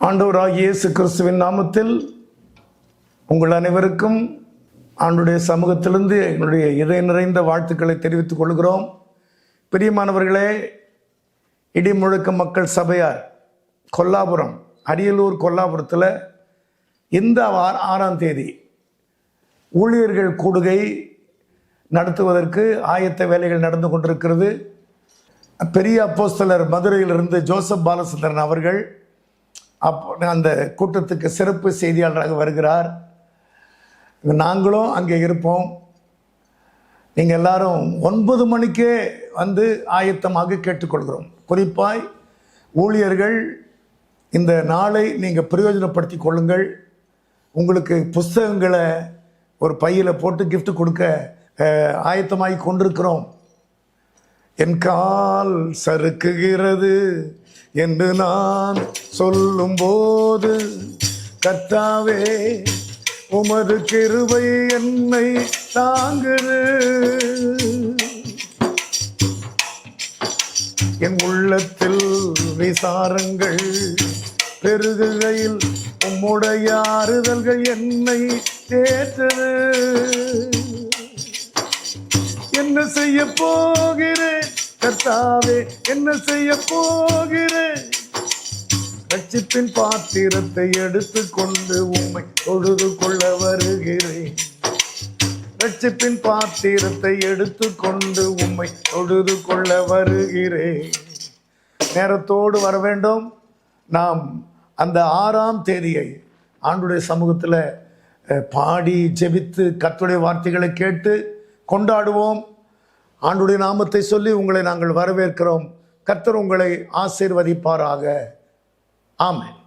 ஆண்டவராக இயேசு கிறிஸ்துவின் நாமத்தில் உங்கள் அனைவருக்கும் ஆண்டுடைய சமூகத்திலிருந்து எங்களுடைய இதய நிறைந்த வாழ்த்துக்களை தெரிவித்துக் கொள்கிறோம். பிரியமானவர்களே இடிமுழக்க மக்கள் சபையார் கொல்லாபுரம் அரியலூர் கொல்லாபுரத்தில் இந்த ஆ- ஆறாம் தேதி ஊழியர்கள் கூடுகை நடத்துவதற்கு ஆயத்த வேலைகள் நடந்து கொண்டிருக்கிறது. பெரிய அப்போஸ்தலர் மதுரையிலிருந்து ஜோசப் பாலசந்திரன் அவர்கள் அப்போ அந்த கூட்டத்துக்கு சிறப்பு செய்தியாளராக வருகிறார். நாங்களும் அங்கே இருப்போம். நீங்கள் எல்லாரும் ஒன்பது மணிக்கே வந்து ஆயத்தமாக கேட்டுக்கொள்கிறோம். குறிப்பாய் ஊழியர்கள் இந்த நாளை நீங்கள் பிரயோஜனப்படுத்தி கொள்ளுங்கள். உங்களுக்கு புஸ்தகங்களை ஒரு பையில் போட்டு கிஃப்ட் கொடுக்க ஆயத்தமாகி கொண்டிருக்கிறோம். என் கால் சறுக்குகிறது என்று நான் சொல்லும்போது கர்த்தாவே உமது கிருபை என்னை தாங்குது. என் உள்ளத்தில் விசாரங்கள் பெருகுகையில் உம்முடைய ஆறுதல்கள் என்னை தேற்றது. என்ன செய்ய போகிறேன்? கர்த்தாவே என்ன செய்ய போகிறேன்? ரட்சிப்பின் பாத்திரத்தை எடுத்துக்கொண்டு உம்மை தொழுது கொள்ள வருகிறேன். ரட்சிப்பின் பாத்திரத்தை எடுத்துக்கொண்டு உம்மை தொழுது கொள்ள வருகிறேன். நேரத்தோடு வர வேண்டும். நாம் அந்த ஆறாம் தேதியை ஆண்டுடைய சமூகத்தில் பாடி ஜெபித்து கத்துடைய வார்த்தைகளை கேட்டு கொண்டாடுவோம். ஆண்டுடைய நாமத்தை சொல்லி உங்களை நாங்கள் வரவேற்கிறோம். கர்த்தர் உங்களை ஆசீர்வதிப்பாராக. ஆமென்.